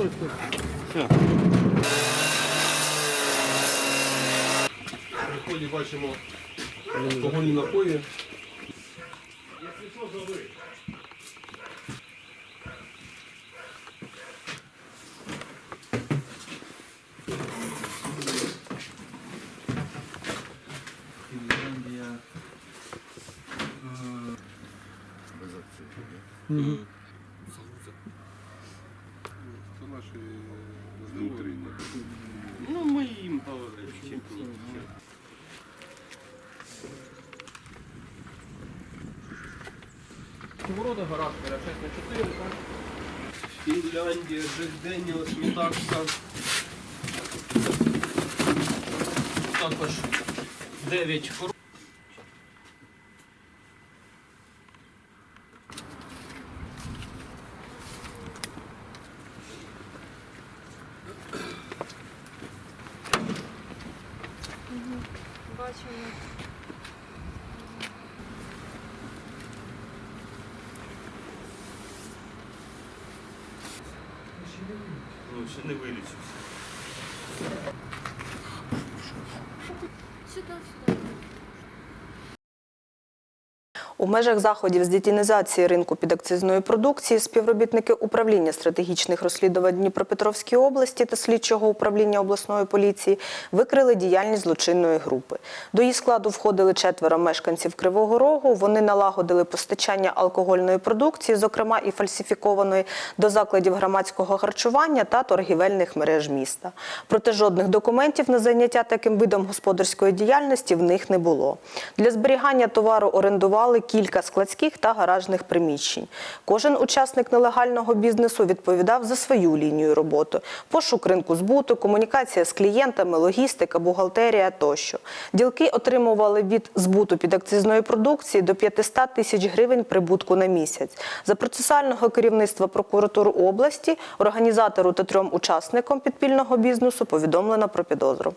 Все. В ході бачимо алкогольні напої. Фінляндія. Це наші внутрішні. Ну, ми їм говорили, чим ні. Ворота гараж 6 на 4, так? Фінляндія, Джек Смітакса. Також 9 хор... Бачимо. Ну, ще не вилічився. Сюди, сюди. У межах заходів з дітінізації ринку підакцизної продукції співробітники управління стратегічних розслідувань Дніпропетровської області та слідчого управління обласної поліції викрили діяльність злочинної групи. До її складу входили четверо мешканців Кривого Рогу. Вони налагодили постачання алкогольної продукції, зокрема і фальсифікованої, до закладів громадського харчування та торгівельних мереж міста. Проте жодних документів на заняття таким видом господарської діяльності в них не було. Для зберігання товару орендували кілька складських та гаражних приміщень. Кожен учасник нелегального бізнесу відповідав за свою лінію роботи: пошук ринку збуту, комунікація з клієнтами, логістика, бухгалтерія тощо. Ділки отримували від збуту підакцизної продукції до 500 тисяч гривень прибутку на місяць. За процесуального керівництва прокуратури області організатору та трьом учасникам підпільного бізнесу повідомлено про підозру.